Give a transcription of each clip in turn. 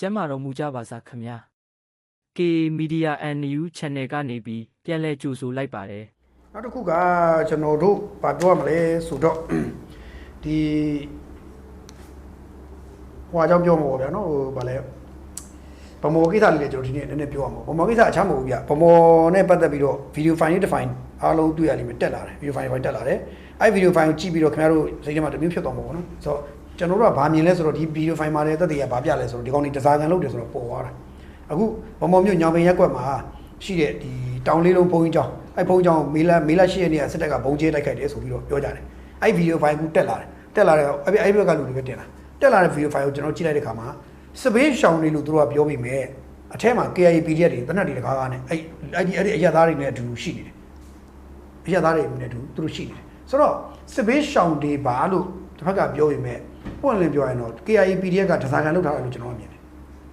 ကျမ်းမာတော်မူကြပါစားခင်ဗျာ K Media and New Channel ကနေပြီးပြန်လည်ကြိုဆိုလိုက်ပါတယ်နောက်တစ်ခုကကျွန်တော်တို့ဘာပြောရမလဲဆိုတော့ဒီဟိုအကြောင်းပြောမှာပေါ့ဗျာနော်ဟိုဗာလဲဗမောကိစ္စလေးလည်းကျွန်တော်ဒီနေ့နည်းနည်းပြောရမှာဗမောကိစ္စအချမ်းမဟုတ်ဘူးဗျဗမောနဲ့ပတ်သက်ပြီးတော့ video file လေး define အားလုံးတွေ့ရလိမ့်မယ်တက်လာတယ် video file file တက်လာတယ်အဲ့ video file ကိုကြည့်ပြီးတော့ခင်ဗျားတို့စိတ်ထဲမှာတစ်မျိုးဖြစ်သွားမှာပေါ့နော်ဆိုတော့ ကျွန်တော်တို့ကဘာမြင်လဲဆိုတော့ဒီ video file မှာလည်းတက်တည်းကဘာပြလဲဆိုတော့ဒီကောင်တွေတစားကန်လုပ်တယ်ဆိုတော့ပေါ်သွားတာအခုဗမောမျိုးညောင်ပင်ရက်ကွက်မှာရှိတဲ့ဒီတောင်လေးလုံးဘုံကြီးကျောင်းအဲ့ဘုံကြီးကျောင်းမေလာမေလာရှိရနေရစစ်တပ်ကဘုံကျဲတိုက်ခိုက်တယ်ဆိုပြီးတော့ပြောကြတယ်အဲ့ video file ကူတက်လာတယ်တက်လာတယ်အဲ့အဲ့ဘက်ကလူတွေပဲတင်လာတက်လာတဲ့ video file ကိုကျွန်တော်ကြည့်လိုက်တဲ့ခါမှာစပေးရှောင်းလေးလို့သူတို့ကပြောပြီးမဲ့အထက်မှာ KIA PDF တွေတနက်တွေတကားကားနဲ့အဲ့အဲ့ဒီအဲ့ဒီအရသားတွေနဲ့အတူတူရှိနေတယ်အရသားတွေနဲ့အတူသူတို့ရှိနေတယ်ဆိုတော့စပေးရှောင်းတွေပါလို့တစ်ဖက်ကပြောပြီးမဲ့ ပွင့်လင်းပြောရင်တော့ KIA PDF ကဒဇာကန်လောက်ထားတယ်လို့ကျွန်တော်ကမြင်တယ်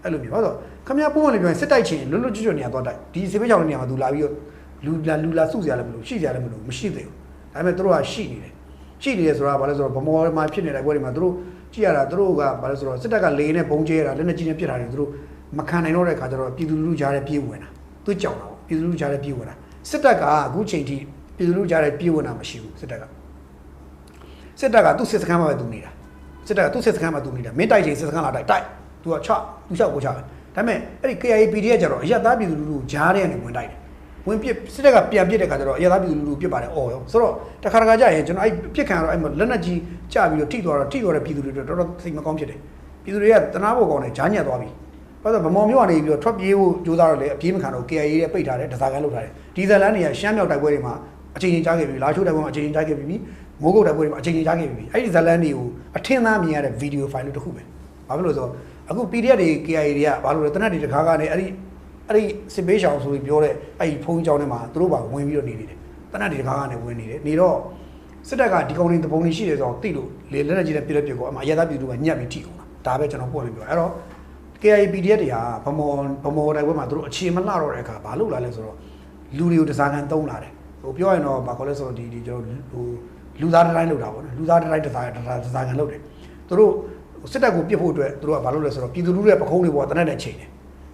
အဲ့လိုမျိုးဟုတ်တော့ခမရပွင့်လင်းပြောရင်စစ်တိုက်ချင်းလွတ်လွတ်ကျွတ်ကျွတ်နေရာတော့တိုက်ဒီစပေးရှောင်းတဲ့နေရာမှာသူလာပြီးတော့လူလာလူလာစုစရာလည်းမလိုရှိစရာလည်းမလိုမရှိသေးဘူးဒါပေမဲ့သူတို့ကရှိနေတယ်ရှိနေတယ်ဆိုတာဘာလဲဆိုတော့ဗမောမှာဖြစ်နေတဲ့ဘွဲတွေမှာသူတို့ကြည့်ရတာသူတို့ကဘာလဲဆိုတော့စစ်တပ်ကလေနဲ့ဘုံကျဲတာလက်နဲ့ကြီးနဲ့ပြစ်တာတွေသူတို့မခံနိုင်တော့တဲ့ခါကျတော့ပြည်သူလူထုကြားထဲပြေးဝင်တာသူကြောက်တာပေါ့ပြည်သူလူထုကြားထဲပြေးဝင်တာစစ်တပ်ကအခုချိန်ထိပြည်သူလူထုကြားထဲပြေးဝင်တာမရှိဘူးစစ်တပ်ကစစ်တပ်ကသူ့စစ်စခန်းမှာပဲသူနေတာ စစ်တပ်ကသူ့စစ်စခန်းမှာသူနေတာမင်းတိုက်ချိန်စစ်စခန်းလာတိုက်တိုက်သူကချသူချကိုချပဲဒါပေမဲ့အဲ့ဒီ KIA PDF ကျတော့အရသားပြည်သူလူထုကြားထဲကနေဝင်တိုက်တယ်ဝင်ပြစ်စစ်တပ်ကပြန်ပြစ်တဲ့ခါကျတော့အရသားပြည်သူလူထုပြစ်ပါတယ်အော်ရောဆိုတော့တခါတခါကြာရင်ကျွန်တော်အဲ့ပြစ်ခံရတော့အဲ့မှာလက်နက်ကြီးကြပြီးတော့ထိသွားတော့ထိသွားတဲ့ပြည်သူတွေတော်တော်စိတ်မကောင်းဖြစ်တယ်ပြည်သူတွေကတနာဖို့ကောင်းတယ်ဂျားညက်သွားပြီဘာလို့ဗမော်မျိုးကနေပြီးတော့ထွက်ပြေးဖို့ကြိုးစားတော့လေအပြေးမခံတော့ KIA ရဲ့ပိတ်ထားတယ်ဒဇာကန်လုပ်ထားတယ်ဒီဇယ်လန်တွေကရှမ်းမြောက်တိုက်ပွဲတွေမှာအချိန်ချင်းကြားခဲ့ပြီလာချိုးတိုက်ပွဲမှာအချိန်ချင်းကြားခဲ့ပြီ မိုးကုတ်တိုက်ပွဲတွေမှာအချိန်ချင်းကြားခဲ့ပြီအဲ့ဒီဇယ်လန်တွေကိုအထင်သားမြင်ရတဲ့ဗီဒီယိုဖိုင်လို့တစ်ခုပဲဘာဖြစ်လို့လဲဆိုတော့အခု PDF တွေ KIA တွေကဘာလို့လဲတနက်တွေတခါကနေအဲ့ဒီအဲ့ဒီစစ်ပေးရှောင်ဆိုပြီးပြောတဲ့အဲ့ဒီဖုန်းကြောင်းထဲမှာသူတို့ပါဝင်ပြီးတော့နေနေတယ်တနက်တွေတခါကနေဝင်နေတယ်နေတော့စစ်တပ်ကဒီကောင်တွေတပုံတွေရှိတယ်ဆိုတော့သိလို့လေလက်လက်ကြီးနဲ့ပြည့်ပြည့်ကိုအမှအရသာပြည်သူကညက်ပြီးထိအောင်တာဒါပဲကျွန်တော်ပို့လို့ပြောအဲ့တော့ KIA PDF တွေဟာဗမော်ဗမော်တိုက်ပွဲမှာသူတို့အခြေမလှတော့တဲ့အခါဘာလုပ်လာလဲဆိုတော့လူတွေကိုတစားကန်တုံးလာတယ်ဟိုပြောရင်တော့ဘာခေါ်လဲဆိုတော့ဒီဒီကျွန်တော်ဟို လူသားတိုင်းလောက်တာပေါ့နော်လူသားတိုင်းတစားတစားတစားကန်လောက်တယ်သူတို့စစ်တပ်ကိုပြစ်ဖို့အတွက်သူတို့ကဘာလုပ်လဲဆိုတော့ပြည်သူလူထုရဲ့ပခုံးတွေပေါ်တနက်နဲ့ချိန်တယ်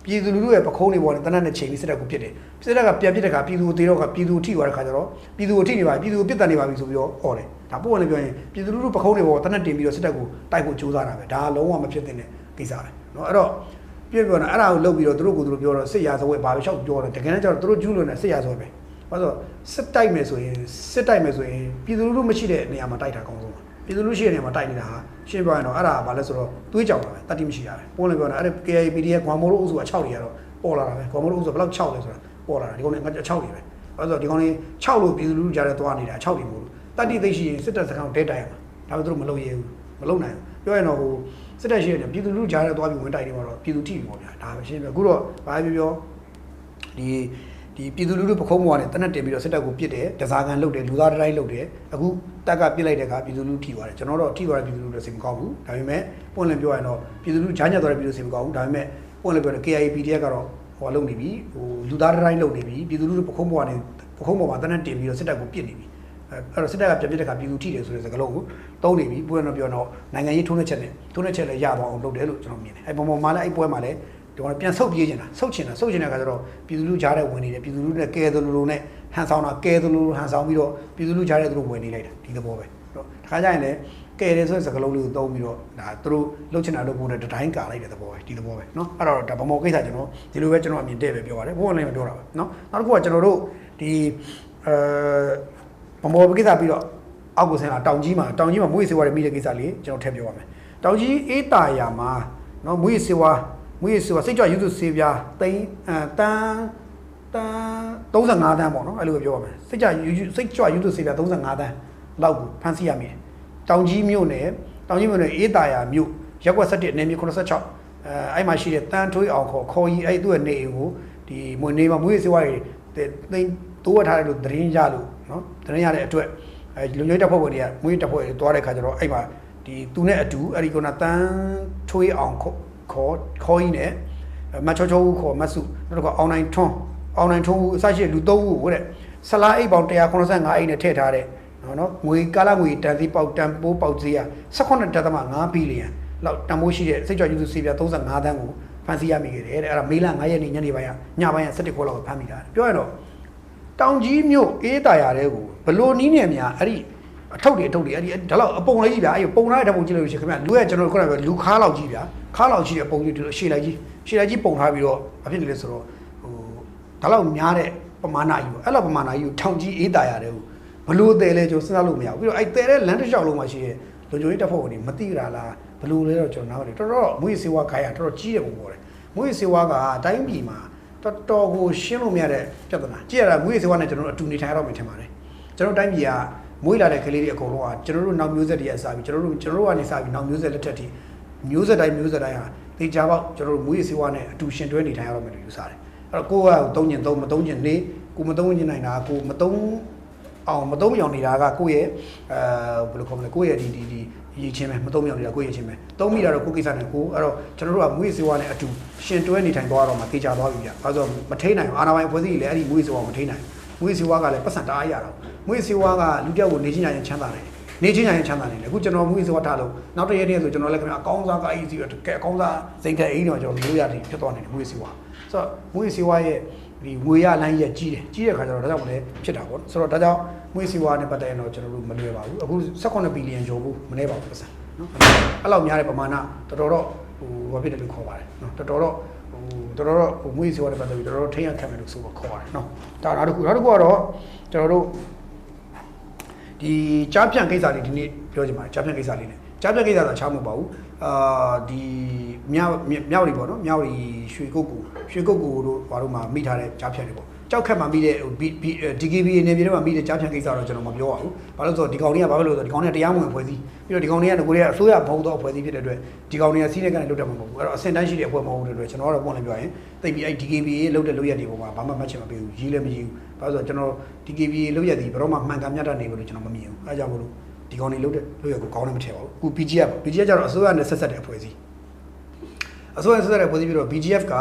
ပြည်သူလူထုရဲ့ပခုံးတွေပေါ်နဲ့တနက်နဲ့ချိန်ပြီးစစ်တပ်ကိုပြစ်တယ်စစ်တပ်ကပြန်ပြစ်တဲ့အခါပြည်သူကိုတေတော့ကပြည်သူကိုထိသွားတဲ့ခါကျတော့ပြည်သူကိုထိနေပါပြည်သူကိုပြစ်တက်နေပါပြီဆိုပြီးတော့អော်တယ်ဒါပို့ဝင်လည်းပြောရင်ပြည်သူလူထုပခုံးတွေပေါ်တနက်တင်ပြီးတော့စစ်တပ်ကိုတိုက်ဖို့ကြိုးစားတာပဲဒါလုံးဝမဖြစ်တဲ့ကိစ္စပဲเนาะအဲ့တော့ ပြည့်ပြောတာအဲ့ဒါကိုလုပ်ပြီးတော့သူတို့ကိုသူတို့ပြောတော့စစ်ရာဇဝဲဘာပဲလျှောက်ပြောတယ်တကယ်တမ်းကျတော့သူတို့ကျူးလွန်တဲ့စစ်ရာဇဝဲပဲ ဘာလို့စစ်တိုက်မယ်ဆိုရင်စစ်တိုက်မယ်ဆိုရင်ပြည်သူလူထုမရှိတဲ့နေရာမှာတိုက်တာအကောင်းဆုံးပါပြည်သူလူရှိတဲ့နေရာမှာတိုက်နေတာဟာရှင်းပြောရင်တော့အဲ့ဒါဘာလဲဆိုတော့တွေးကြောင်တာပဲတတိမရှိရပဲပုံလည်းပြောတာအဲ့ဒါ KIPD ရဲ့ဂွမ်မိုးတို့အုပ်စုက6တွေကတော့ပေါ်လာတာပဲဂွမ်မိုးတို့အုပ်စုဘယ်လောက်6လဲဆိုတာပေါ်လာတာဒီကောင်တွေငါ6တွေပဲဘာလို့ဆိုတော့ဒီကောင်တွေ6လို့ပြည်သူလူထုကြားထဲသွားနေတာ6တွေမဟုတ်ဘူးတတိသိရှိရင်စစ်တပ်စခန်းကိုဒဲတိုက်ရမှာဒါပေမဲ့သူတို့မလုပ်ရဘူးမလုပ်နိုင်ဘူးပြောရင်တော့ဟိုစစ်တပ်ရှိတဲ့ပြည်သူလူထုကြားထဲသွားပြီးဝင်တိုက်နေမှာတော့ပြည်သူထိပြီပေါ့ဗျာဒါပဲရှင်းပြအခုတော့ဘာပဲပြောဒီ ဒီပြည်သူလူထုပခုံးပေါ်ကနေတနက်တင်ပြီးတော့စစ်တပ်ကိုပစ်တယ်ဒဇာကန်လုတ်တယ်လူသားတိုင်းလုတ်တယ်အခုတက်ကပစ်လိုက်တဲ့အခါပြည်သူလူထုထိသွားတယ်ကျွန်တော်တော့ထိသွားတဲ့ပြည်သူလူထုလည်းစိတ်မကောင်းဘူးဒါပေမဲ့ပွင့်လင်းပြောရင်တော့ပြည်သူလူထုဂျားညက်သွားတဲ့ပြည်သူစိတ်မကောင်းဘူးဒါပေမဲ့ပွင့်လင်းပြောတယ် KIA PDF ကတော့ဟိုလုံနေပြီဟိုလူသားတိုင်းလုတ်နေပြီပြည်သူလူထုပခုံးပေါ်ကနေပခုံးပေါ်မှာတနက်တင်ပြီးတော့စစ်တပ်ကိုပစ်နေပြီအဲ့တော့စစ်တပ်ကပြန်ပြစ်တဲ့ခါပြည်သူထိတယ်ဆိုတဲ့စကားလုံးကိုတုံးနေပြီပွင့်တော့ပြောတော့နိုင်ငံရေးထုံးတဲ့ချက်နဲ့ထုံးတဲ့ချက်လည်းရသွားအောင်လုပ်တယ်လို့ကျွန်တော်မြင်တယ်အဲ့ပုံပေါ်မှာလည်းအဲ့ပွဲမှာလည်း ဒီကောင်ပြန်ဆုတ်ပြေးနေတာဆုတ်ချင်တာဆုတ်ချင်တဲ့ခါကျတော့ပြည်သူလူကြားတဲ့ဝင်နေတယ်ပြည်သူလူနဲ့ကဲသလိုလိုနဲ့ဟန်ဆောင်တာကဲသလိုလိုဟန်ဆောင်ပြီးတော့ပြည်သူလူကြားတဲ့သူတို့ဝင်နေလိုက်တာဒီသဘောပဲတော့တခါကျရင်လည်းကဲတယ်ဆိုတဲ့စကားလုံးလေးကိုသုံးပြီးတော့ဒါသူတို့လှုပ်ချင်တာလုပ်ဖို့နဲ့တတိုင်းကာလိုက်တဲ့သဘောပဲဒီသဘောပဲเนาะအဲ့တော့ဒါဗမောကိစ္စကျွန်တော်ဒီလိုပဲကျွန်တော်အမြင်တဲ့ပဲပြောပါတယ်ဘုန်းလည်းမပြောတာပါเนาะနောက်တစ်ခုကကျွန်တော်တို့ဒီအဲဗမောကိစ္စပြီးတော့အောက်ကိုဆင်းလာတောင်ကြီးမှာတောင်ကြီးမှာမွေးစေဝါတွေမိတဲ့ကိစ္စလေးကျွန်တော်ထည့်ပြောပါမယ်တောင်ကြီးအေးတာယာမှာเนาะမွေးစေဝါ မွေးစေဝါစိတ်ကြွယူစုစေပြားတိန်အဲတန်းတန်း35တန်းပေါ့နော်အဲ့လိုပဲပြောပါမယ်စိတ်ကြွယူစိတ်ကြွယူစုစေပြား35တန်းလောက်ကိုဖန်ဆီးရမိတယ်တောင်ကြီးမြို့နယ်တောင်ကြီးမြို့နယ်အေးတာယာမြို့ရက်ကွက်17နယ်မြေ86အဲအဲ့မှာရှိတဲ့တန်းထွေးအောင်ခေါ်ခေါ်ကြီးအဲ့သူ့ရဲ့နေအိမ်ကိုဒီမွေနေမှာမွေးစေဝါတွေတိန်တိုးဝထားတယ်လို့သတင်းရလို့နော်သတင်းရတဲ့အတွက်အဲလူမျိုးတပ်ဖွဲ့ဝင်တွေကမွေးတပ်ဖွဲ့တွေသွားတဲ့ခါကျတော့အဲ့မှာဒီသူနဲ့အတူအဲ့ဒီကနတန်းထွေးအောင်ခေါ် ခေါ်ခေါ်ကြီးနဲ့မချောချောဦးခေါ်မဆုနောက်တစ်ခါအောင်နိုင်ထွန်းအောင်နိုင်ထွန်းဦးအစရှိတဲ့လူ၃ဦးကိုတဲ့ဆလာအိတ်ပေါင်185အိတ်နဲ့ထည့်ထားတဲ့နော်နော်ငွေကာလငွေတန်စီပေါက်တန်ပိုးပေါက်ဈေးက18.5ဘီလီယံလောက်တန်ဖိုးရှိတဲ့စိတ်ကြွယူစုစီပြ35တန်းကိုဖမ်းဆီးရမိခဲ့တယ်တဲ့အဲ့ဒါမေလ9ရက်နေ့ညနေပိုင်းကညပိုင်းက17ခွဲလောက်ဖမ်းမိတာပြောရတော့တောင်ကြီးမြို့အေးတာရတဲ့ကိုဘလို့နီးနေများအဲ့ဒီ အထုပ်တွေအထုပ်တွေအဲ့ဒီဒါလောက်အပုံလေးကြီးဗျာအဲ့ပုံထားတဲ့ပုံကြည့်လို့ရှိရင်ခင်ဗျလူရဲ့ကျွန်တော်ခုနကလူခါလောက်ကြီးဗျာခါလောက်ကြီးတဲ့ပုံကြီးဒီလိုရှေ့လိုက်ကြီးရှေ့လိုက်ကြီးပုံထားပြီးတော့အဖြစ်နေလဲဆိုတော့ဟိုဒါလောက်များတဲ့ပမာဏကြီးပေါ့အဲ့လိုပမာဏကြီးကိုထောင်ကြီးအေးတာရတဲ့ကိုဘလို့တဲလဲကျွန်တော်စဉ်းစားလို့မရဘူးပြီးတော့အဲ့တဲတဲ့လမ်းတစ်လျှောက်လုံးမှာရှိရဲ့လူကြိုကြီးတက်ဖို့ကနေမသိကြလားဘလို့လဲတော့ကျွန်တော်နားမလဲတော်တော်မွေးစေဝါခိုင်းရတော်တော်ကြီးတယ်ပုံပေါ်တယ်မွေးစေဝါကတိုင်းပြည်မှာတော်တော်ကိုရှင်းလို့မရတဲ့ပြဿနာကြည့်ရတာမွေးစေဝါနဲ့ကျွန်တော်တို့အတူနေထိုင်ရတော့မှထင်ပါတယ်ကျွန်တော်တိုင်းပြည်က မွေးလာတဲ့ကလေးတွေအကုန်လုံးကကျွန်တော်တို့နောက်မျိုးဆက်တွေအစားပြီးကျွန်တော်တို့ကျွန်တော်တို့ကနေစားပြီးနောက်မျိုးဆက်လက်ထက်ထိမျိုးဆက်တိုင်းမျိုးဆက်တိုင်းဟာတေချာပေါက်ကျွန်တော်တို့မွေးစေဝါနဲ့အတူရှင်တွဲနေထိုင်ရတော့မှလို့ယူဆတယ်အဲ့တော့ကိုကသုံးညင်သုံးမသုံးညင်နေကိုမသုံးညင်နိုင်တာကိုမသုံးအောင်မသုံးမြောင်နေတာကကိုယ့်ရဲ့အဲဘယ်လိုခေါ်မလဲကိုယ့်ရဲ့ဒီဒီဒီရည်ချင်းပဲမသုံးမြောင်နေတာကိုယ့်ရဲ့ချင်းပဲသုံးမိတာတော့ကိုယ့်ကိစ္စနဲ့ကိုအဲ့တော့ကျွန်တော်တို့ကမွေးစေဝါနဲ့အတူရှင်တွဲနေထိုင်သွားတော့မှတေချာသွားပြီဗျ။အဲဆိုမထိန်နိုင်ဘူးအာနာပိုင်အဖွဲ့အစည်းကြီးလည်းအဲ့ဒီမွေးစေဝါမထိန်နိုင်ဘူးမွေးစေဝါကလည်းပတ်စံတအားရတာ မွေးစေဝါကလူတယောက်ကိုနေချင်းညာရင်ချမ်းသာတယ်နေချင်းညာရင်ချမ်းသာတယ်အခုကျွန်တော်မွေးစေဝါထားလို့နောက်တစ်ရက်တည်းဆိုကျွန်တော်လည်းခင်ဗျအကောင်းစားကအေးစီကဲအကောင်းစားစိတ်ကအိမ်တော့ကျွန်တော်လိုရတယ်ဖြစ်သွားနေတယ်မွေးစေဝါဆိုတော့မွေးစေဝါရဲ့ဒီငွေရလိုင်းရဲ့ကြီးတယ်ကြီးတဲ့ခါကျတော့ဒါကြောင့်မလဲဖြစ်တာပေါ့ဆိုတော့ဒါကြောင့်မွေးစီဝါနဲ့ပတ်သက်ရင်တော့ကျွန်တော်တို့မလွယ်ပါဘူးအခု18ဘီလီယံကျော်ဘူးမနေပါဘူးပတ်စံနော်အဲ့လောက်များတဲ့ပမာဏတော်တော်တော့ဟိုဘာဖြစ်တယ်လို့ခေါ်ပါတယ်နော်တော်တော်တော့ဟိုတော်တော်တော့ဟိုမွေးစီဝါနဲ့ပတ်သက်ပြီးတော်တော်ထိရခံမယ်လို့ဆိုတော့ခေါ်ပါတယ်နော်ဒါနောက်တစ်ခုနောက်တစ်ခုကတော့ကျွန်တော်တို့ ဒီကြားဖြန့်ကိစ္စလေးဒီနေ့ပြောချင်ပါတယ်ကြားဖြန့်ကိစ္စလေးနဲ့ကြားဖြန့်ကိစ္စဆိုချားမဟုတ်ပါဘူးအာဒီမြောက်မြောက်တွေပေါ့နော်မြောက်တွေရွှေကုတ်ကူရွှေကုတ်ကူတို့ဘာလို့မှမိထားတဲ့ကြားဖြန့်တွေပေါ့ကြောက်ခက်မှမိတဲ့ဟို DKB အနေနဲ့တော့မိတဲ့ကြားဖြန့်ကိစ္စတော့ကျွန်တော်မပြောပါဘူးဘာလို့ဆိုတော့ဒီကောင်တွေကဘာလို့လဲဆိုတော့ဒီကောင်တွေကတရားမဝင်ဖွဲ့စည်းပြီးတော့ဒီကောင်တွေကငကိုတွေကအစိုးရဘုံတော့ဖွဲ့စည်းဖြစ်တဲ့အတွက်ဒီကောင်တွေကစီးတဲ့ကနေလုတ်တယ်မဟုတ်ဘူးအဲ့တော့အစင်တန်းရှိတဲ့အဖွဲ့မဟုတ်တဲ့အတွက်ကျွန်တော်ကတော့ပုံလည်းပြောရင်သိပြီအဲ့ DKB လုတ်တဲ့လုတ်ရက်တွေပေါ်မှာဘာမှမှတ်ချင်မပေးဘူးရေးလည်းမရေးဘူး ဘာလို့ဆိုတော့ကျွန်တော် DKB လုတ်ရက်တွေဘယ်တော့မှမှန်ကန်မြတ်တတ်နေဘူးလို့ကျွန်တော်မမြင်ဘူးအဲဒါကြောင့်မလို့ဒီကောင်တွေလုတ်တဲ့လုတ်ရက်ကိုကောင်းလည်းမထည့်ပါဘူးအခု BGF BGF ကျတော့အစိုးရနဲ့ဆက်ဆက်တဲ့အဖွဲ့အစည်းအစိုးရဆက်ဆက်တဲ့ဖွဲ့စည်းပြီးတော့ BGF က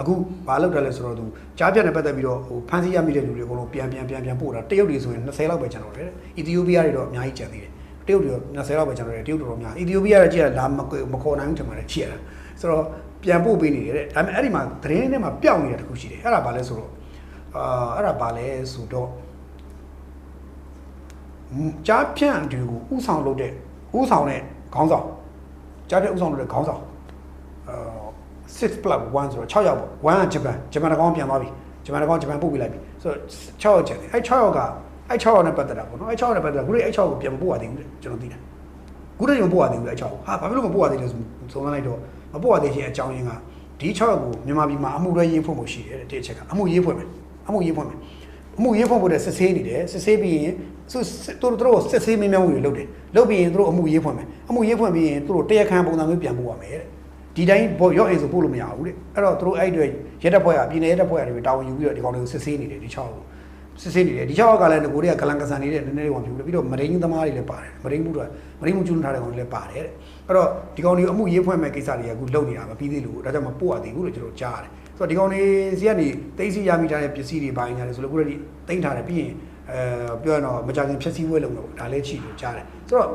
အခုဘာလုပ်တယ်လဲဆိုတော့သူကြားပြတ်နဲ့ပတ်သက်ပြီးတော့ဟိုဖန်ဆီးရမိတဲ့လူတွေအကုန်လုံးပြန်ပြန်ပြန်ပြန်ပို့တာတရုတ်တွေဆိုရင်20လောက်ပဲကျန်တော့တယ်အီသီယိုးပီးယားတွေတော့အများကြီးကျန်သေးတယ်တရုတ်တွေ20လောက်ပဲကျန်တော့တယ်တရုတ်တော်တော်များအီသီယိုးပီးယားကကြည့်ရလာမမခေါ်နိုင်ဘူးထင်ပါတယ်ရှိရတာဆိုတော့ပြန်ပို့ပေးနေတယ်တဲ့ဒါပေမဲ့အဲ့ဒီမှာသတင်းထဲမှာပျောက်နေတာတခုရှိတယ်အဲ့ဒါဘာလဲဆိုတော့ အာအဲ့ဒါဘာလဲဆိုတော့ကြားဖြန့်တွေကိုဥဆောင်လုပ်တဲ့ဥဆောင်တဲ့ခေါင်းဆောင်ကြားဖြန့်ဥဆောင်လုပ်တဲ့ခေါင်းဆောင်အာ6 plus 1ဆိုတော့6ယောက်ပေါ့1ကဂျပန်ဂျပန်တကောင်ပြန်သွားပြီဂျပန်တကောင်ဂျပန်ပို့ပေးလိုက်ပြီဆိုတော့6ယောက်ကျန်တယ်အဲ့6ယောက်ကအဲ့6ယောက်နဲ့ပတ်သက်တာပေါ့နော်အဲ့6ယောက်နဲ့ပတ်သက်တာခုလေးအဲ့6ယောက်ကိုပြန်မပို့ရသေးဘူးလေကျွန်တော်သိတယ်ခုတည်းကမပို့ရသေးဘူးလေအဲ့6ယောက်ဟာဘာဖြစ်လို့မပို့ရသေးလဲဆိုစုံစမ်းလိုက်တော့မပို့ရသေးခြင်းအကြောင်းရင်းကဒီ6ယောက်ကိုမြန်မာပြည်မှာအမှုတွေရေးဖွင့်ဖို့ရှိတယ်တဲ့ဒီအချက်က အမှုရေးဖွင့်မယ် အမှုရေးဖွင့်မယ်အမှုရေးဖွင့်ဖို့တဲ့စစ်ဆေးနေတယ်စစ်ဆေးပြီးရင်သူတို့တို့စစ်ဆေးမင်းများမှုတွေလုပ်တယ်လုပ်ပြီးရင်သူတို့အမှုရေးဖွင့်မယ်အမှုရေးဖွင့်ပြီးရင်သူတို့တရားခံပုံစံမျိုးပြန်ပို့ရမယ်တဲ့ဒီတိုင်းဘောရော့အိမ်ဆိုပို့လို့မရဘူးတဲ့အဲ့တော့သူတို့အဲ့တွေရက်တက်ဖွဲ့ကပြည်နယ်ရက်တက်ဖွဲ့ကနေတာဝန်ယူပြီးတော့ဒီကောင်တွေကိုစစ်ဆေးနေတယ်ဒီ6ကိုစစ်ဆေးနေတယ်ဒီ6ကလည်းငကိုတွေကဂလန်ကဆန်နေတဲ့နည်းနည်းလေးဝင်ပြပြီးတော့မရင်းသမားတွေလည်းပါတယ်မရင်းမှုတွေမရင်းမှုကျွန်းထားတဲ့ကောင်တွေလည်းပါတယ်တဲ့အဲ့တော့ဒီကောင်တွေအမှုရေးဖွဲ့မဲ့ကိစ္စတွေကအခုလုပ်နေတာမပြီးသေးလို့ဒါကြောင့်မပို့ရသေးဘူးလို့ကျွန်တော်ကြားရတယ် ဆိုတော့ဒီကောင်တွေစီကနေတိတ်စီရမိထားတဲ့ပစ္စည်းတွေပိုင်းညာတယ်ဆိုလို့ခုတည်းတိမ့်ထားတယ်ပြီးရင်အဲပြောရတော့မကြခင်ဖြည့်ဆည်းပွဲလုပ်တော့ဒါလည်းချိလို့ကြားတယ်ဆိုတော့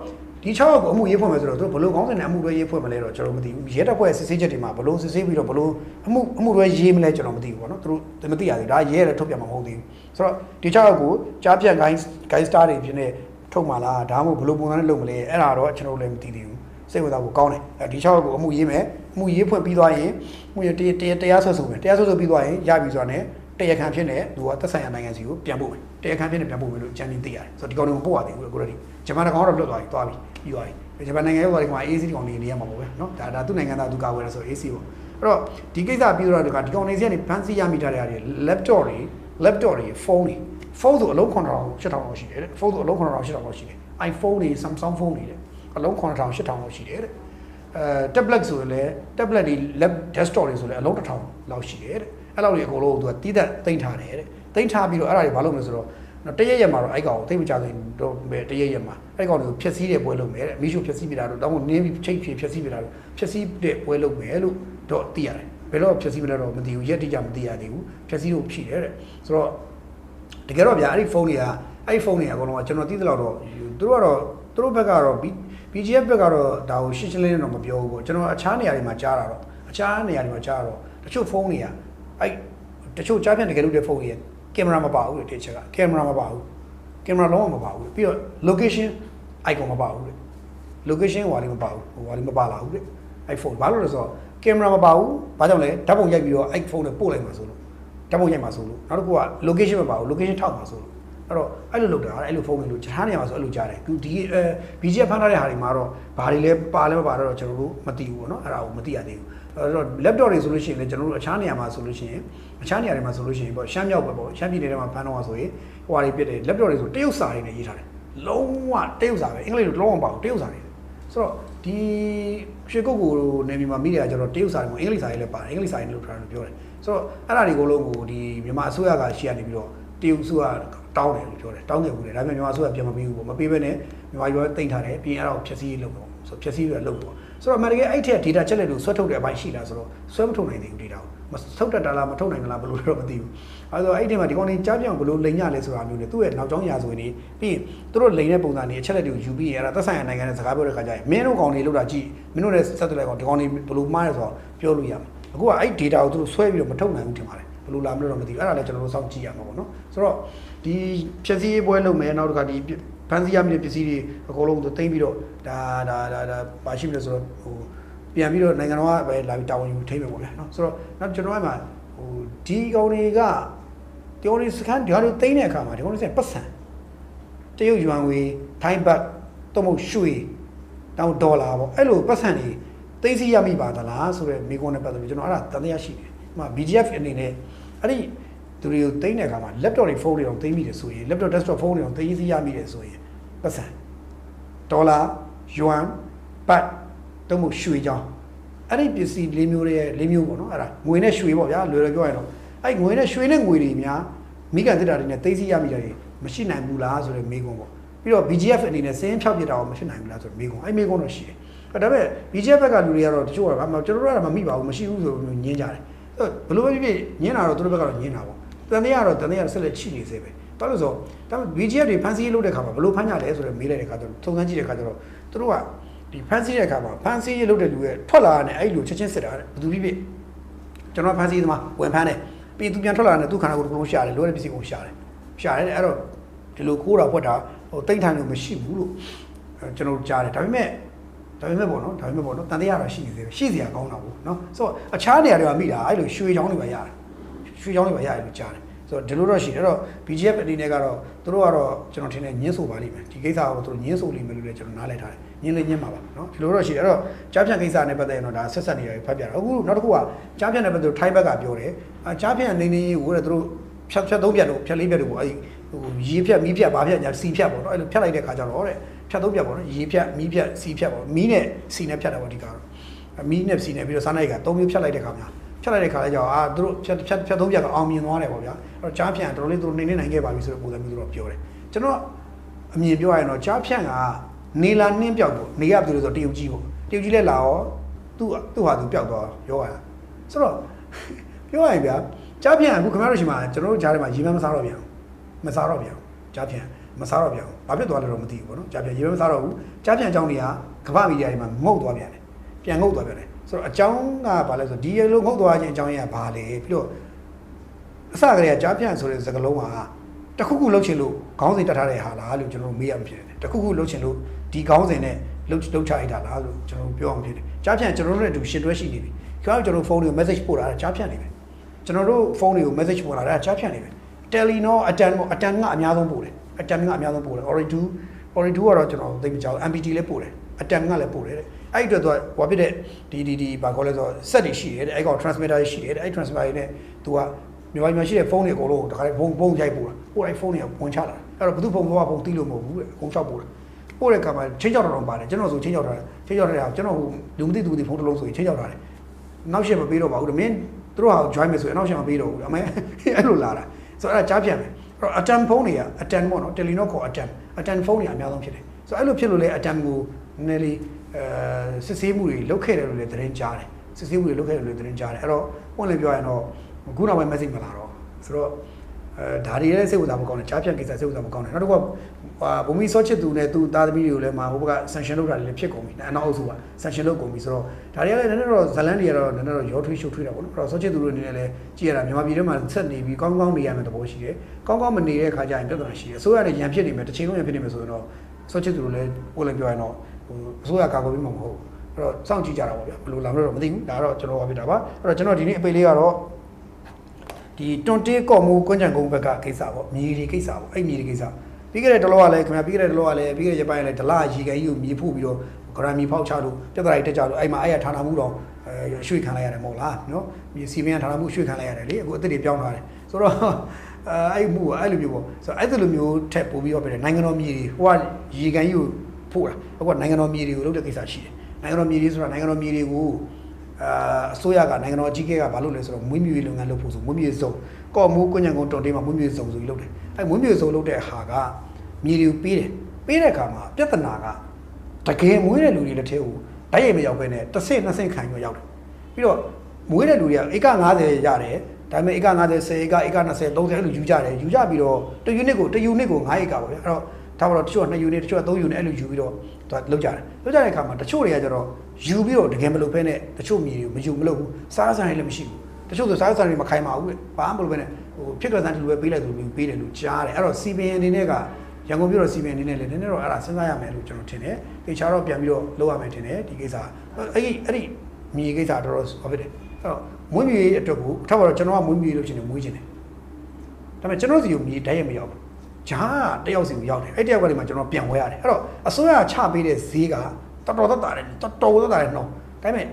ဒီ6ယောက်ကိုအမှုရေးဖွင့်မယ်ဆိုတော့သူဘလို့ကောင်းတဲ့နဲ့အမှုတွေရေးဖွင့်မလဲတော့ကျွန်တော်မသိဘူးရဲတပ်ဖွဲ့စစ်ဆေးချက်တွေမှာဘလို့စစ်ဆေးပြီးတော့ဘလို့အမှုအမှုတွေရေးမလဲကျွန်တော်မသိဘူးပေါ့နော်သူတို့မသိရသေးဒါရဲလည်းထုတ်ပြန်မှာမဟုတ်သေးဘူးဆိုတော့ဒီ6ယောက်ကိုကြားပြန့် gain gain star တွေဖြစ်နေထုတ်မှာလားဒါမှမဟုတ်ဘလို့ပုံစံနဲ့လုပ်မလဲအဲ့ဒါတော့ကျွန်တော်လည်းမသိသေးဘူး စိတ်ဝင်စားဖို့ကောင်းတယ်အဲဒီ6ယောက်ကိုအမှုရေးမယ်အမှုရေးဖွင့်ပြီးသွားရင်အမှုရတရားတရားဆွဆိုမယ်တရားဆွဆိုပြီးသွားရင်ရပြီဆိုတာနဲ့တရားခံဖြစ်နေသူကသက်ဆိုင်ရာနိုင်ငံစီကိုပြန်ပို့မယ်တရားခံဖြစ်နေပြန်ပို့မယ်လို့အကြံဉာဏ်သိရတယ်ဆိုတော့ဒီကောင်တွေကိုပို့ရသေးဘူးကိုရဒီဂျပန်ကောင်တော့လွတ်သွားပြီသွားပြီပြီးသွားပြီဂျပန်နိုင်ငံရောက်သွားဒီမှာ AC ကောင်နေနေရမှာပေါ့ပဲเนาะဒါဒါသူ့နိုင်ငံသားသူကာဝယ်ရဆို AC ပေါ့အဲ့တော့ဒီကိစ္စပြီးတော့ဒီကောင်နေစီကနေဖန်စီရမိထားတဲ့ဟာတွေ laptop တွေ laptop တွေ phone တွေ phone ဆိုအလုံး9000 8000လောက်ရှိတယ်တဲ့ phone ဆိုအလုံး9000 8000လောက်ရှိတယ် iPhone တွေ Samsung phone တွေတဲ့ အလုံး9000 8000လောက်ရှိတယ်တဲ့အဲ tablet ဆိုရင်လည်း tablet တွေ lap desktop တွေဆိုလည်းအလုံး1000လောက်ရှိတယ်တဲ့အဲ့လောက်တွေအကုန်လုံးကိုသူကတီးသက်တင်ထားတယ်တဲ့တင်ထားပြီးတော့အဲ့ဒါတွေဘာလုပ်မလဲဆိုတော့တရက်ရက်မှာတော့အဲ့ကောင်ကိုသိမကြဆိုရင်တော့တရက်ရက်မှာအဲ့ကောင်တွေကိုဖြက်စီးတဲ့ပွဲလုပ်မယ်တဲ့မိရှုဖြက်စီးပြတာတော့တောင်းကိုနင်းပြီးချိတ်ဖြဖြက်စီးပြတာတော့ဖြက်စီးတဲ့ပွဲလုပ်မယ်လို့တော့သိရတယ်ဘယ်တော့ဖြက်စီးမလဲတော့မသိဘူးရက်တိကျမသိရသေးဘူးဖြက်စီးလို့ဖြစ်တယ်တဲ့ဆိုတော့တကယ်တော့ဗျာအဲ့ဒီဖုန်းတွေကအဲ့ဒီဖုန်းတွေအကုန်လုံးကကျွန်တော်သိသလောက်တော့သူတို့ကတော့သူတို့ဘက်ကတော့ BGF ဘက်ကတော့ဒါကိုရှင်းရှင်းလင်းလင်းတော့မပြောဘူးပေါ့ကျွန်တော်အခြားနေရာတွေမှာကြားတာတော့အခြားနေရာတွေမှာကြားတော့တချို့ဖုန်းတွေကအဲ့တချို့ကြားပြန်တကယ်လို့တဲ့ဖုန်းတွေကကင်မရာမပါဘူးတဲ့တစ်ချက်ကကင်မရာမပါဘူးကင်မရာလုံးဝမပါဘူးပြီးတော့ location icon မပါဘူးတဲ့ location ဟိုဟာလေးမပါဘူးဟိုဟာလေးမပါလာဘူးတဲ့အဲ့ဖုန်းဘာလို့လဲဆိုတော့ကင်မရာမပါဘူးဘာကြောင့်လဲဓာတ်ပုံရိုက်ပြီးတော့အဲ့ဖုန်းနဲ့ပို့လိုက်မှာဆိုလို့ဓာတ်ပုံရိုက်မှာဆိုလို့နောက်တစ်ခုက location မပါဘူး location ထောက်မှာဆိုလို့ အဲ့တော့အဲ့လိုလုပ်တာအဲ့လိုဖုန်းတွေလို့ခြားနေရမှာဆိုအဲ့လိုကြားတယ်သူဒီအဲ BGF ဖမ်းထားတဲ့ဟာတွေမှာတော့ဘာတွေလဲပါလဲမပါတော့ကျွန်တော်တို့မသိဘူးပေါ့နော်အဲ့ဒါကိုမသိရသေးဘူးအဲ့တော့ laptop တွေဆိုလို့ရှိရင်လည်းကျွန်တော်တို့အခြားနေရာမှာဆိုလို့ရှိရင်အခြားနေရာတွေမှာဆိုလို့ရှိရင်ပေါ့ရှမ်းမြောက်ပဲပေါ့ရှမ်းပြည်နယ်ထဲမှာဖမ်းတော့ဆိုရင်ဟိုဟာတွေပြစ်တယ် laptop တွေဆိုတရုတ်စာတွေနဲ့ရေးထားတယ်လုံးဝတရုတ်စာပဲအင်္ဂလိပ်လိုလုံးဝမပါဘူးတရုတ်စာတွေဆိုတော့ဒီရွှေကုတ်ကိုနေပြည်မှာမိတယ်ကကျတော့တရုတ်စာတွေမှာအင်္ဂလိပ်စာတွေလည်းပါတယ်အင်္ဂလိပ်စာတွေလို့ထားတယ်ပြောတယ်ဆိုတော့အဲ့ဒါတွေကိုလုံးကိုဒီမြန်မာအစိုးရကရှေ့ကနေပြီးတော့တရုတ်အစိုးရ တောင်းတယ်လို့ပြောတယ်တောင်းတယ်ဘူးလေဒါပေမဲ့မြန်မာအစိုးရပြန်မပေးဘူးပေါ့မပေးဘဲနဲ့မြန်မာပြည်ကတိတ်ထားတယ်ပြီးရင်အဲ့ဒါကိုဖျက်ဆီးရေးလုပ်တော့ဆိုဖျက်ဆီးရလုပ်တော့ဆိုတော့အမှန်တကယ်အဲ့ထက် data ချက်လက်ကိုဆွဲထုတ်တဲ့အပိုင်းရှိလားဆိုတော့ဆွဲမထုတ်နိုင်သေးဘူး data ကိုမထုတ်တတ်တာလားမထုတ်နိုင်ဘူးလားဘယ်လိုလဲတော့မသိဘူးအဲဆိုအဲ့ဒီမှာဒီကောင်လေးကြားပြောင်ဘယ်လိုလိန်ရလဲဆိုတာမျိုးနဲ့သူ့ရဲ့နောက်ကျောင်းရာဇဝင်တွေပြီးရင်သူတို့လိန်တဲ့ပုံစံတွေအချက်လက်တွေကိုယူပြီးရင်အဲ့ဒါသက်ဆိုင်ရာနိုင်ငံနဲ့စကားပြောတဲ့ခါကျရင်မင်းတို့ကောင်တွေလောက်တာကြည့်မင်းတို့လည်းဆက်သွယ်လိုက်ကောင်ဒီကောင်တွေဘယ်လိုမှားလဲဆိုတော့ပြောလို့ရမှာအခုကအဲ့ data ကိုသူတို့ဆွဲပြီးတော့မထုတ်နိုင်ဘူးထင်ပါတယ် ဘယ်လိုလာမလို့တော့မသိဘူးအဲ့ဒါလည်းကျွန်တော်တို့စောင့်ကြည့်ရမှာပေါ့နော်ဆိုတော့ဒီဖြည့်စည်းပွဲလုပ်မယ်နောက်တစ်ခါဒီဖန်စီရမယ့်ပစ္စည်းတွေအကုန်လုံးသူသိမ့်ပြီးတော့ဒါဒါဒါဒါပါရှိမလဲဆိုတော့ဟိုပြန်ပြီးတော့နိုင်ငံတော်ကပဲလာပြီးတာဝန်ယူထိမ့်မယ်ပေါ့ဗျာနော်ဆိုတော့နောက်ကျွန်တော်ကမှဟိုဒီကောင်တွေကဒီကောင်တွေစကန်ဒီကောင်တွေသိမ့်တဲ့အခါမှာဒီကောင်တွေစပတ်စံတရုတ်ယွမ်ငွေထိုင်းဘတ်တော့မဟုတ်ရွှေတောင်းဒေါ်လာပေါ့အဲ့လိုပတ်စံတွေသိသိရမိပါသလားဆိုတော့မိကွန်းနဲ့ပတ်သက်ပြီးကျွန်တော်အဲ့ဒါတန်တရားရှိတယ်။ဥပ မာ BGF အနေနဲ့အဲ့ဒီသူတွေကိုသိမ်းတဲ့အခါမှာ laptop တွေ phone တွေတော့သိမ်းမိတယ်ဆိုရင် laptop desktop phone တွေတော့သိသိရမိတယ်ဆိုရင်ပတ်စံဒေါ်လာယွမ်ဘတ်တော့မဟုတ်ရွှေကြောင်းအဲ့ဒီပစ္စည်းလေးမျိုးတွေရဲ့လေးမျိုးပေါ့နော်အဲ့ဒါငွေနဲ့ရွှေပေါ့ဗျာလွယ်လွယ်ပြောရရင်တော့အဲ့ငွေနဲ့ရွှေနဲ့ငွေတွေများမိကန်တက်တာတွေနဲ့သိသိရမိတာတွေမရှိနိုင်ဘူးလားဆိုတဲ့မိကွန်းပေါ့ပြီးတော့ BGF အနေနဲ့စင်းဖြောက်ပြတာရောမရှိနိုင်ဘူးလားဆိုတဲ့မိကွန်းအဲ့မိကွန်းတော့ရှိတယ်အဲ့ဒါပေမဲ့ BGF ဘက်ကလူတွေကတော့တချို့ကဘာမှကျွန်တော်တို့ကတော့မမိပါဘူးမရှိဘူးဆိုပြီးညင်းကြတယ်အဲ့ ဘလို့ပဲဖြစ်ဖြစ်ညင်းတာတော့သူတို့ဘက်ကတော့ညင်းတာပေါ့တန်တရားတော့တန်တရားဆက်လက်ချိနေစေပဲဘာလို့ဆိုတော့ဒါပေမဲ့ BGF တွေဖန်ဆီးလုပ်တဲ့ခါမှာဘလို့ဖမ်းကြလဲဆိုတော့မေးလိုက်တဲ့ခါကျတော့ထုံစမ်းကြည့်တဲ့ခါကျတော့သူတို့ကဒီဖန်ဆီးတဲ့ခါမှာဖန်ဆီးလုပ်တဲ့လူရဲ့ထွက်လာတဲ့အဲ့လိုချက်ချင်းစစ်တာတဲ့ဘယ်သူဖြစ်ဖြစ်ကျွန်တော်ဖန်ဆီးသမားဝင်ဖမ်းတယ်ပြီးသူပြန်ထွက်လာတဲ့သူခန္ဓာကိုယ်တစ်ခုလုံးရှာတယ်လိုရတဲ့ပစ္စည်းကိုရှာတယ်ရှာတယ်အဲ့တော့ဒီလိုခိုးတာဖွက်တာဟိုတိတ်ထိုင်လို့မရှိဘူးလို့ကျွန်တော်ကြားတယ်ဒါပေမဲ့ ဒါပေမဲ့ပေါ့နော်ဒါပေမဲ့ပေါ့နော်တန်တရားတော့ရှိနေသေးတယ်ရှိစရာကောင်းတာပေါ့နော်ဆိုတော့အခြားနေရာတွေကမိတာအဲ့လိုရွှေချောင်းတွေပဲရတယ်ရွှေချောင်းတွေပဲရတယ်လို့ကြားတယ်ဆိုတော့ဒီလိုတော့ရှိတယ်အဲ့တော့ BGF အနေနဲ့ကတော့သူတို့ကတော့ကျွန်တော်ထင်တယ်ညင်းဆိုပါလိမ့်မယ်ဒီကိစ္စကိုသူတို့ညင်းဆိုလိမ့်မယ်လို့လည်းကျွန်တော်နားလည်ထားတယ်ညင်းလေးညင်းပါပါနော်ဒီလိုတော့ရှိတယ်အဲ့တော့ကြားဖြတ်ကိစ္စနဲ့ပတ်သက်ရင်တော့ဒါဆက်ဆက်နေရတယ်ဖတ်ပြတာအခုနောက်တစ်ခုကကြားဖြတ်နဲ့ပတ်သက်လို့ထိုင်းဘက်ကပြောတယ်အကြားဖြတ်နေနေကိုတဲ့သူတို့ဖြတ်ဖြတ်သုံးဖြတ်လို့ဖြတ်လေးဖြတ်လို့ပေါ့အဲ့ဟိုရေဖြတ်မီးဖြတ်ဘာဖြတ်ညာစီဖြတ်ပေါ့နော်အဲ့လိုဖြတ်လိုက်တဲ့ခါကျတော့တဲ့ ဖြတ်သုံးဖြတ်ပေါ့နော်ရေဖြတ်မီးဖြတ်စီဖြတ်ပေါ့မီးနဲ့စီနဲ့ဖြတ်တာပေါ့ဒီကတော့မီးနဲ့စီနဲ့ပြီးတော့စားနိုင်ကသုံးမျိုးဖြတ်လိုက်တဲ့ခါများဖြတ်လိုက်တဲ့ခါလဲကျတော့အာသူတို့ဖြတ်ဖြတ်ဖြတ်သုံးဖြတ်ကအောင်မြင်သွားတယ်ပေါ့ဗျာအဲ့တော့ကြားဖြတ်တော်တော်လေးသူတို့နေနေနိုင်ခဲ့ပါပြီဆိုတဲ့ပုံစံမျိုးသူတို့ပြောတယ်ကျွန်တော်အမြင်ပြောရရင်တော့ကြားဖြတ်ကနေလာနှင်းပြောက်ပေါ့နေရပြီလို့ဆိုတရုတ်ကြီးပေါ့တရုတ်ကြီးလည်းလာရောသူ့သူ့ဟာသူပြောက်သွားရောရဆိုတော့ပြောရရင်ဗျာကြားဖြတ်အခုခင်ဗျားတို့ရှိမှာကျွန်တော်တို့ကြားထဲမှာရေမမစားတော့ပြန်မစားတော့ပြန်ကြားဖြတ် မစားတော့ပြန်ဘာဖြစ်သွားလဲတော့မသိဘူးပေါ့နော်ကြားဖြတ်ရေမမစားတော့ဘူးကြားဖြတ်အကြောင်းတွေကကမ္ဘာမီဒီယာတွေမှာငုတ်သွားပြန်တယ်ပြန်ငုတ်သွားပြန်တယ်ဆိုတော့အကြောင်းကဘာလဲဆိုဒီလိုငုတ်သွားခြင်းအကြောင်းရင်းကဘာလဲပြီးတော့အစကတည်းကကြားဖြတ်ဆိုတဲ့စကားလုံးကတခုခုလှုပ်ချင်လို့ခေါင်းစဉ်တက်ထားတဲ့ဟာလားလို့ကျွန်တော်မေးရမှာဖြစ်တယ်တခုခုလှုပ်ချင်လို့ဒီခေါင်းစဉ်နဲ့လှုပ်လှုပ်ချလိုက်တာလားလို့ကျွန်တော်ပြောအောင်ဖြစ်တယ်ကြားဖြတ်ကျွန်တော်တို့နဲ့အတူရှင်တွဲရှိနေပြီခင်ဗျားတို့ကျွန်တော်ဖုန်းတွေကို message ပို့တာကြားဖြတ်နေပြီကျွန်တော်တို့ဖုန်းတွေကို message ပို့လာတာကြားဖြတ်နေပြီ Telenor အတန်အတန်ကအများဆုံးပို့တယ် အတန်ကအများဆုံးပို့တယ် Ori 2 Ori 2ကတော့ကျွန်တော်သိမကြောက် MPT လည်းပို့တယ်အတန်ကလည်းပို့တယ်တဲ့အဲ့ဒီအတွက်သူကဟောဖြစ်တဲ့ဒီဒီဒီဘာခေါ်လဲဆိုတော့ set တွေရှိတယ်တဲ့အဲ့ကောင် transmitter တွေရှိတယ်တဲ့အဲ့ transmitter တွေနဲ့သူကမြန်မာပြည်မှာရှိတဲ့ဖုန်းတွေအကုန်လုံးတခါလေဖုန်းဖုန်းရိုက်ပို့တာပို့အဲ့ဖုန်းတွေကဝင်ချလာအဲ့တော့ဘယ်သူဖုန်းတော့ဖုန်းတီးလို့မဟုတ်ဘူးတဲ့အကုန်ချောက်ပို့တယ်ပို့တဲ့ကမှာချင်းချောက်တော်ပါတယ်ကျွန်တော်ဆိုချင်းချောက်ထားတယ်ချင်းချောက်ထားတယ်ကျွန်တော်ဟိုလူမသိသူမသိဖုန်းတစ်လုံးဆိုရင်ချင်းချောက်ထားတယ်နောက်ရှေ့မပေးတော့ပါဘူးတဲ့မင်းသူတို့ဟာ join မယ်ဆိုရင်နောက်ရှေ့မပေးတော့ဘူးအမေအဲ့လိုလာတာဆိုတော့အဲ့ဒါကြားပြန်မယ်အဲ့ တော့ attempt ဖုန်းတွေကအ attempt ပေါ့နော် Telenor ခေါ် attempt attempt ဖုန်းတွေအများဆုံးဖြစ်တယ်ဆိုတော့အဲ့လိုဖြစ်လို့လေ attempt ကိုနည်းနည်းလေးအဲစစ်ဆေးမှုတွေလုပ်ခဲ့တယ်လို့လည်းသတင်းကြားတယ်စစ်ဆေးမှုတွေလုပ်ခဲ့တယ်လို့လည်းသတင်းကြားတယ်အဲ့တော့ပွင့်လင်းပြောရရင်တော့ခုနောက်ပိုင်း message မလာတော့ဆိုတော့ အဲဒါတွေလည်းစိတ်ဝင်စားမကောင်းတယ်ကြားဖြတ်ကိစ္စစိတ်ဝင်စားမကောင်းတယ်နောက်တစ်ခုကဟာဘုံမီစောချစ်သူနဲ့သူသားသမီးတွေကိုလည်းမှာဟိုဘက်က sanction လုပ်တာတွေလည်းဖြစ်ကုန်ပြီအနောက်အုပ်စုက sanction လုပ်ကုန်ပြီဆိုတော့ဒါတွေကလည်းနည်းနည်းတော့ဇလန်းတွေကတော့နည်းနည်းတော့ရောထွေးရှုပ်ထွေးတာပေါ့နော်အဲ့တော့စောချစ်သူတို့အနေနဲ့လည်းကြည့်ရတာမြန်မာပြည်ထဲမှာဆက်နေပြီးကောင်းကောင်းနေရမယ့်သဘောရှိတယ်ကောင်းကောင်းမနေတဲ့ခါကျရင်ပြဿနာရှိတယ်အစိုးရနဲ့ရန်ဖြစ်နေမယ်တစ်ချိန်လုံးရန်ဖြစ်နေမယ်ဆိုရင်တော့စောချစ်သူတို့လည်းကိုယ်လည်းပြောရင်တော့ဟိုအစိုးရကာကွယ်ပြီးမှာမဟုတ်ဘူးအဲ့တော့စောင့်ကြည့်ကြတာပေါ့ဗျာဘယ်လိုလာမလို့တော့မသိဘူးဒါကတော့ကျွန်တော်ပြောပြတာပါအဲ့တော့ကျွန်တော်ဒီနေ့အပိတ်လေးကတော့ ဒီတွန်တေးကော်မူကွန်းချံကုန်းဘက်ကကိစ္စပေါ့မြေဒီကိစ္စပေါ့အဲ့မြေဒီကိစ္စပြီးခဲ့တဲ့တလောကလည်းခင်ဗျာပြီးခဲ့တဲ့တလောကလည်းပြီးခဲ့တဲ့ရက်ပိုင်းကလည်းဒလရေကန်ကြီးကိုမြေဖို့ပြီးတော့ဂရမ်မီဖောက်ချလို့ပြဿနာတွေတက်ကြလို့အဲ့မှာအဲ့ရဌာနမှုတော့အဲရွှေ့ခံလိုက်ရတယ်မဟုတ်လားနော်မြေစီမင်းဌာနမှုရွှေ့ခံလိုက်ရတယ်လေအခုအစ်စ်တွေပြောင်းလာတယ်ဆိုတော့အဲအဲ့မှုကအဲ့လိုမျိုးပေါ့ဆိုတော့အဲ့ဒီလိုမျိုးထက်ပို့ပြီးတော့ပြတယ်နိုင်ငံတော်မြေတွေဟိုကရေကန်ကြီးကိုဖို့တာအခုကနိုင်ငံတော်မြေတွေကိုလုပ်တဲ့ကိစ္စရှိတယ်နိုင်ငံတော်မြေတွေဆိုတာနိုင်ငံတော်မြေတွေကို အာအစိုးရကနိုင်ငံတော်အကြီးအကဲကဘာလုပ်လဲဆိုတော့မွေးမြူရေးလုပ်ငန်းလုပ်ဖို့ဆိုမွေးမြူရေးစုံကော့မူးကွညံကုန်းတော်တေးမှာမွေးမြူရေးစုံဆိုပြီးလုပ်တယ်အဲမွေးမြူရေးစုံလုပ်တဲ့ဟာကမြေတွေကိုပေးတယ်ပေးတဲ့အခါမှာပြဿနာကတကယ်မွေးတဲ့လူတွေလက်ထဲကိုတိုက်ရိုက်မရောက်ဘဲနဲ့တစ်ဆင့်နှစ်ဆင့်ခံပြီးရောက်တယ်ပြီးတော့မွေးတဲ့လူတွေကဧက90ရတယ်ဒါပေမဲ့ဧက90 10ဧကဧက20 30အဲ့လိုယူကြတယ်ယူကြပြီးတော့တစ်ယူနစ်ကိုတစ်ယူနစ်ကို9ဧကပါဗျာအဲ့တော့ဒါမှတော့တချို့က2ယူနစ်တချို့က3ယူနစ်အဲ့လိုယူပြီးတော့သူကလောက်ကြတယ်လောက်ကြတဲ့အခါမှာတချို့တွေကကျတော့ ယူပြီးတော့တကယ်မလုပ်ဘဲနဲ့တချို့မြေတွေမယူမလုပ်ဘူးစားစားတွေလည်းမရှိဘူးတချို့ဆိုစားစားတွေမခိုင်ပါဘူးလေဘာမှမလုပ်ဘဲနဲ့ဟိုဖြစ်ကစားတူပဲပေးလိုက်သူမျိုးပေးတယ်လို့ကြားတယ်အဲ့တော့ CBN အနေနဲ့ကရန်ကုန်ပြည်တော် CBN အနေနဲ့လည်းနည်းနည်းတော့အဲ့ဒါစဉ်းစားရမယ်လို့ကျွန်တော်ထင်တယ်။ေချာတော့ပြန်ပြီးတော့လုပ်ရမယ်ထင်တယ်ဒီကိစ္စ။အဲ့ဒီအဲ့ဒီမြေကိစ္စတော်တော်ဟောဖြစ်တယ်။အဲ့တော့မွေးမြူရေးအတွက်ကိုထပ်ပါတော့ကျွန်တော်ကမွေးမြူရေးလုပ်ချင်တယ်မွေးချင်တယ်။ဒါပေမဲ့ကျွန်တော်စီကိုမြေတိုက်ရမရောက်ဘူး။ဂျားတယောက်စီကိုရောက်တယ်။အဲ့တယောက်ကလေးမှကျွန်တော်ပြန်ဝဲရတယ်။အဲ့တော့အစိုးရချပေးတဲ့ဈေးက တော်တော်သက်သာတယ်တော်တော်သက်သာတယ်နော်။ဒါပေမဲ့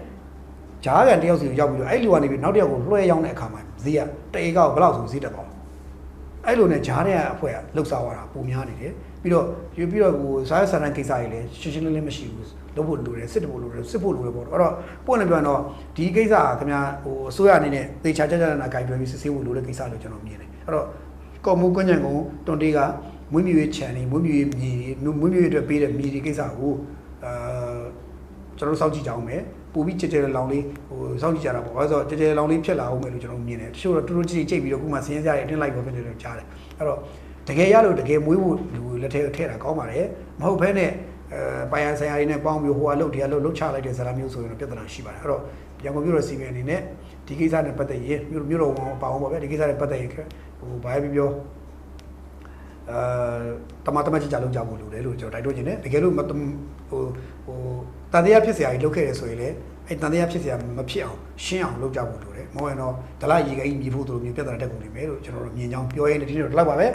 ဂျားကန်တယောက်စီကိုရောက်ပြီးတော့အဲ့လူကနေပြီးနောက်တစ်ယောက်ကိုလွှဲရောက်တဲ့အခါမှာဈေးကတအေကောက်ဘယ်လောက်ဆိုဈေးတက်သွားလဲ။အဲ့လိုနဲ့ဂျားတဲ့အဖွဲ့ကလှုပ်ရှားသွားတာပုံများနေတယ်ပြီးတော့ယူပြီးတော့ဟိုစားရဆန်တဲ့ကိစ္စတွေလည်းရှင်းရှင်းလင်းလင်းမရှိဘူးလုပ်ဖို့လိုတယ်စစ်ဖို့လိုတယ်စစ်ဖို့လိုတယ်ပေါ့တော့အဲ့တော့ပုံနဲ့ပြောရင်တော့ဒီကိစ္စကခင်ဗျာဟိုအစိုးရအနေနဲ့သေချာကြကြနာဂိုင်တွယ်ပြီးစစ်ဆေးဖို့လိုတဲ့ကိစ္စလို့ကျွန်တော်မြင်တယ်အဲ့တော့ကော်မူကွန်းချန်ကုန်းတွန်တေးကမွေးမြူရေး channel မွေးမြူရေးမြေမွေးမြူရေးအတွက်ပေးတဲ့မြေဒီကိစ္စကို အာကျွန်တော်စောင့်ကြည့်ကြအောင်မယ်ပူပြီးကြဲကြဲလောင်လေးဟိုစောင့်ကြည့်ကြတာပေါ့အဲဆိုကြဲကြဲလောင်လေးဖြစ်လာအောင်မယ်လို့ကျွန်တော်မြင်တယ်တချို့တော့တူတူကြည့်ကြည့်ပြီးတော့ခုမှစင်းစရာတွေအတင်းလိုက်ပေါ်ဖြစ်နေတယ်ကြားတယ်အဲ့တော့တကယ်ရလို့တကယ်မွေးဖို့လူလက်ထဲထည့်တာကောင်းပါတယ်မဟုတ်ဘဲနဲ့အဲပိုင်ရဆိုင်ရာတွေနဲ့ပေါင်းပြီးဟိုဟာလုတ်တရားလုတ်လုတ်ချလိုက်တဲ့ဇာတ်မျိုးဆိုရင်တော့ပြဿနာရှိပါတယ်အဲ့တော့ရန်ကုန်မြို့တော်စီမံအနေနဲ့ဒီကိစ္စနဲ့ပတ်သက်ရင်မြို့မြို့တော်ဝန်ပါအောင်ပါဗျာဒီကိစ္စနဲ့ပတ်သက်ရင်ဟိုဘာပဲပြောအဲတမတမချစ်ကြလုပ်ကြဖို့လိုတယ်လို့ကျွန်တော်တိုက်တွန်းခြင်းနဲ့တကယ်လို့မတ ဟိုဟိုတန်တရားဖြစ်စရာကြီးလုပ်ခဲ့တယ်ဆိုရင်လည်းအဲ့တန်တရားဖြစ်စရာမဖြစ်အောင်ရှင်းအောင်လုပ်ကြဖို့လိုတယ်မဟုတ်ရင်တော့ဒလရေကကြီးမြေဖို့တို့မျိုးပြဿနာတက်ကုန်နေမယ်လို့ကျွန်တော်တို့မြင်ကြောင်းပြောရင်းဒီနေ့တော့ဒီလောက်ပါပဲ